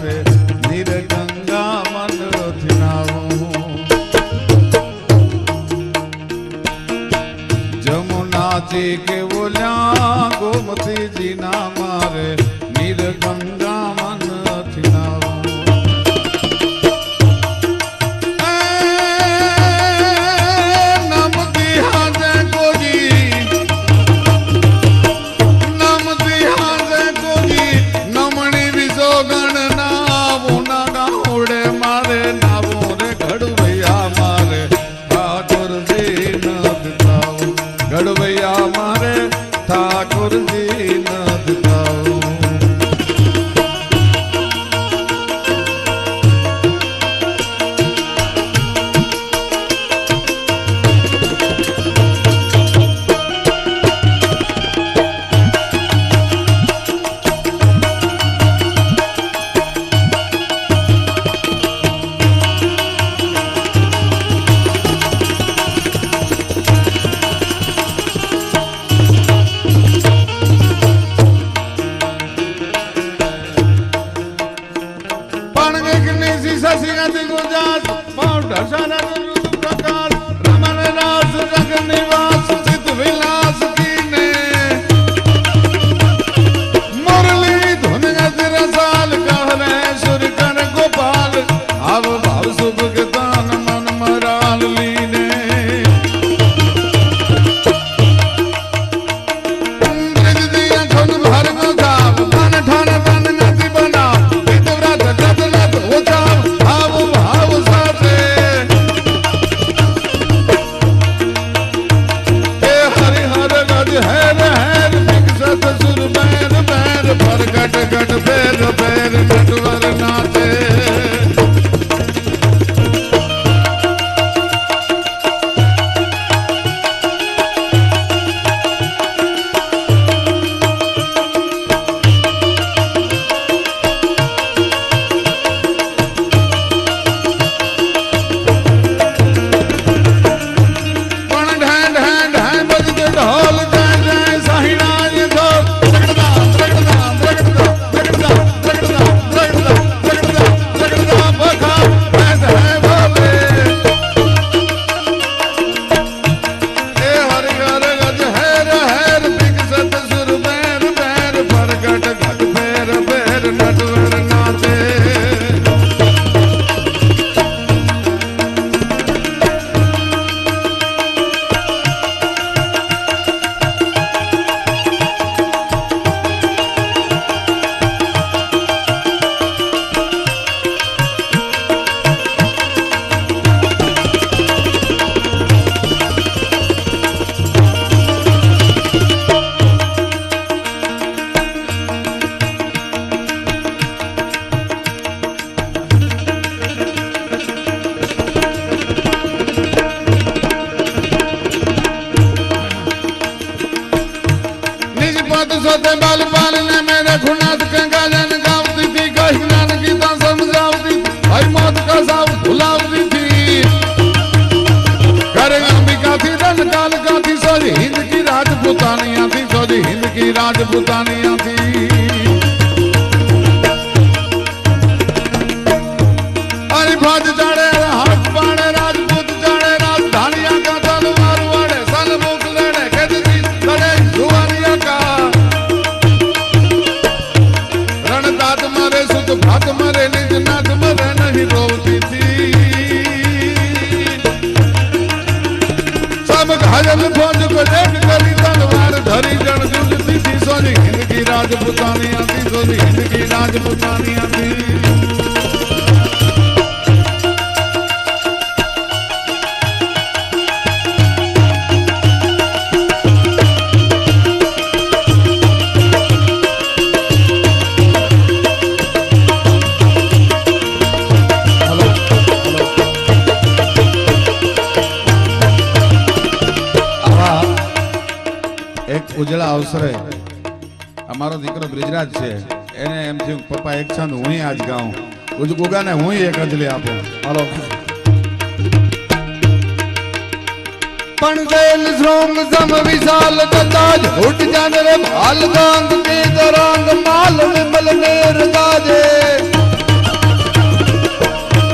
આવે નીર ગંગા મંદોથી નાવું જમુનાથી કે બોલ્યા ગોમતીજી ના મારે નીર সাগর নীল Rosana கட்டு கட்டு பேரும் निज पद सोते बल पाल ने मेरे खुनात कंगा जन गावती थी कही नान गीता समझावती थी भाई मौत का साव भुलावती थी कर अंबिका थी रन काल का थी सोजी हिंद की राजपुतानिया थी सोजी हिंद की राजपुतानिया હરલ ફોજ કો દેખ કરી તલવાર ધરી જણ જુજતી સોની. હિન્દ કી રાજપૂતાની આતી સોની. હિન્દ કી રાજપૂતાની ઉજળા અવસરે અમારો દીકરો બ્રિજરાજ છે. એને એમ થયું, પપ્પા, એક છંદ હું આજ ગાઉં. ઉજ ગુગાને હું એક અંજલિ આપું. હાલો. પણ જેલ શ્રોમ સમ વિશાલ કતાજ ઉઠ જાન રે ભાલ ગાંગ કે દરાંગ માલ વિમલ ને રતાજે